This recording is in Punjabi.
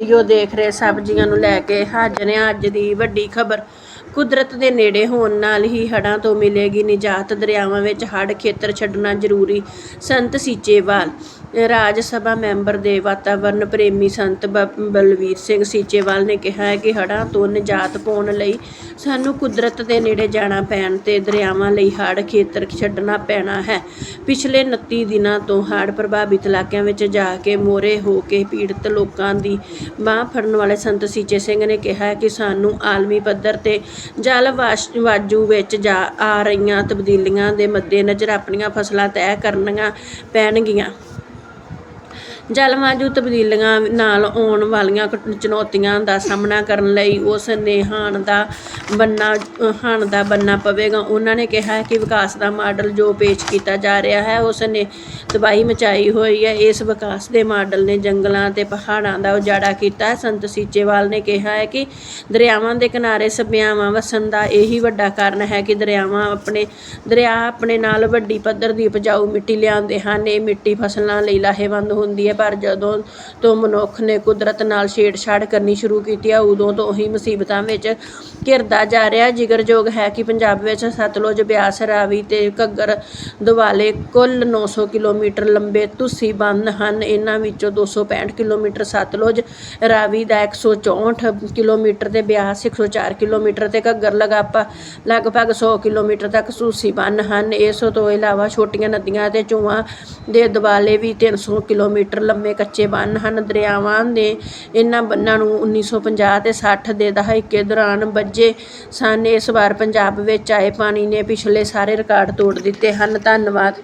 ਵੀਡੀਓ ਦੇਖ ਰਹੇ ਸਬਜ਼ੀਆਂ ਨੂੰ ਲੈ ਕੇ ਹਾਜ਼ਰ ਹਾਂ। ਅੱਜ ਦੀ ਵੱਡੀ ਖਬਰ, ਕੁਦਰਤ ਦੇ ਨੇੜੇ ਹੋਣ ਨਾਲ ਹੀ ਹੜ੍ਹਾਂ ਤੋਂ ਮਿਲੇਗੀ ਨਿਜਾਤ। ਦਰਿਆਵਾਂ ਵਿੱਚ ਹੜ੍ਹ ਖੇਤਰ ਛੱਡਣਾ ਜ਼ਰੂਰੀ, ਸੰਤ ਸੀਚੇਵਾਲ ਰਾਜ ਸਭਾ ਮੈਂਬਰ ਦੇ ਵਾਤਾਵਰਣ ਪ੍ਰੇਮੀ ਸੰਤ ਬ- ਬਲਵੀਰ ਸਿੰਘ ਸੀਚੇਵਾਲ ਨੇ ਕਿਹਾ ਹੈ ਕਿ ਹੜ੍ਹਾਂ ਤੋਂ ਨਿਜਾਤ ਪਾਉਣ ਲਈ ਸਾਨੂੰ ਕੁਦਰਤ ਦੇ ਨੇੜੇ ਜਾਣਾ ਪੈਣ ਤੇ ਦਰਿਆਵਾਂ ਲਈ ਹੜ੍ਹ ਖੇਤਰ ਛੱਡਣਾ ਪੈਣਾ ਹੈ। ਪਿਛਲੇ 29 ਦਿਨਾਂ ਤੋਂ ਹੜ੍ਹ ਪ੍ਰਭਾਵਿਤ ਇਲਾਕਿਆਂ ਵਿੱਚ ਜਾ ਕੇ ਮੋਰੇ ਹੋ ਕੇ ਪੀੜਤ ਲੋਕਾਂ ਦੀ ਬਾਂਹ ਫੜਨ ਵਾਲੇ ਸੰਤ ਸੀਚੇ ਸਿੰਘ ਨੇ ਕਿਹਾ ਕਿ ਸਾਨੂੰ ਆਲਮੀ ਪੱਧਰ ਤੇ ਜਲ ਵਾਸ਼- ਵਾਜੂ ਵਿੱਚ ਜਾ ਆ ਰਹੀਆਂ ਤਬਦੀਲੀਆਂ ਦੇ ਮੱਦੇਨਜ਼ਰ ਆਪਣੀਆਂ ਫਸਲਾਂ ਤੈਅ ਕਰਨੀਆਂ ਪੈਣਗੀਆਂ। ਜਲਵਾਯੂ ਤਬਦੀਲੀਆਂ ਨਾਲ ਆਉਣ ਵਾਲੀਆਂ ਚੁਣੌਤੀਆਂ ਦਾ ਸਾਹਮਣਾ ਕਰਨ ਲਈ ਉਸ ਨੇ ਹਾਣ ਦਾ ਬੰਨਾ, ਹਾਣ ਦਾ ਬੰਨਾ ਪਵੇਗਾ। ਉਹਨਾਂ ਨੇ ਕਿਹਾ ਹੈ ਕਿ ਵਿਕਾਸ ਦਾ ਮਾਡਲ ਜੋ ਪੇਸ਼ ਕੀਤਾ ਜਾ ਰਿਹਾ ਹੈ, ਉਸ ਨੇ ਤਬਾਹੀ ਮਚਾਈ ਹੋਈ ਹੈ। ਇਸ ਵਿਕਾਸ ਦੇ ਮਾਡਲ ਨੇ ਜੰਗਲਾਂ ਤੇ ਪਹਾੜਾਂ ਦਾ ਉਜਾੜਾ ਕੀਤਾ। ਹੈ ਸੰਤ ਸੀਚੇਵਾਲ ਨੇ ਕਿਹਾ ਹੈ ਕਿ ਦਰਿਆਵਾਂ ਦੇ ਕਿਨਾਰੇ ਸਭਿਆਵਾਂ ਵਸਣ ਦਾ ਇਹੀ ਵੱਡਾ ਕਾਰਨ ਹੈ ਕਿ ਦਰਿਆਵਾਂ ਆਪਣੇ, ਦਰਿਆ ਆਪਣੇ ਨਾਲ ਵੱਡੀ ਪੱਧਰ ਦੀ ਉਪਜਾਊ ਮਿੱਟੀ ਲਿਆਉਂਦੇ ਹਨ। ਇਹ ਮਿੱਟੀ ਫਸਲਾਂ ਲਈ ਲਾਹੇਵੰਦ ਹੁੰਦੀ ਹੈ। ਪਰ ਜਦੋਂ ਤੋਂ ਮਨੁੱਖ ਨੇ ਕੁਦਰਤ ਨਾਲ ਛੇੜਛਾੜ ਕਰਨੀ ਸ਼ੁਰੂ ਕੀਤੀ ਹੈ ਉਦੋਂ ਤੋਂ ਹੀ ਮੁਸੀਬਤਾਂ ਵਿੱਚ ਘਿਰਦਾ ਜਾ ਰਿਹਾ। ਜ਼ਿਕਰਯੋਗ ਹੈ ਕਿ ਪੰਜਾਬ ਵਿੱਚ ਸਤਲੁਜ, ਬਿਆਸ, ਰਾਵੀ ਤੇ ਘੱਗਰ ਦੁਆਲੇ ਕੁੱਲ 900 ਕਿਲੋਮੀਟਰ ਲੰਬੇ ਤੁਸੀਂ ਬੰਦ ਹਨ। ਇਹਨਾਂ ਵਿੱਚੋਂ 265 ਕਿਲੋਮੀਟਰ ਸਤਲੁਜ, ਰਾਵੀ ਦਾ 164 ਕਿਲੋਮੀਟਰ ਤੇ ਬਿਆਸ 104 ਕਿਲੋਮੀਟਰ ਤੇ ਘੱਗਰ ਲਗਾਪਾ, ਲਗਭਗ 100 ਕਿਲੋਮੀਟਰ ਤੱਕ ਸੂਸੀ ਬੰਨ ਹਨ। ਇਸ ਤੋਂ ਇਲਾਵਾ ਛੋਟੀਆਂ ਨਦੀਆਂ ਤੇ ਚੂਆਂ ਦੇ ਦੁਆਲੇ ਵੀ 300 ਕਿਲੋਮੀਟਰ ਲੰਮੇ ਕੱਚੇ ਬੰਨ ਹਨ, ਦਰਿਆਵਾਂ ਦੇ ਇਹਨਾਂ ਬੰਨਾਂ ਨੂੰ 1950 ਤੇ ਸੱਠ ਦੇ ਦਹਾਕੇ ਦੌਰਾਨ ਬੱਝੇ ਸਨ। ਇਸ ਵਾਰ ਪੰਜਾਬ ਵਿੱਚ ਆਏ ਪਾਣੀ ਨੇ ਪਿਛਲੇ ਸਾਰੇ ਰਿਕਾਰਡ ਤੋੜ ਦਿੱਤੇ ਹਨ। ਧੰਨਵਾਦ।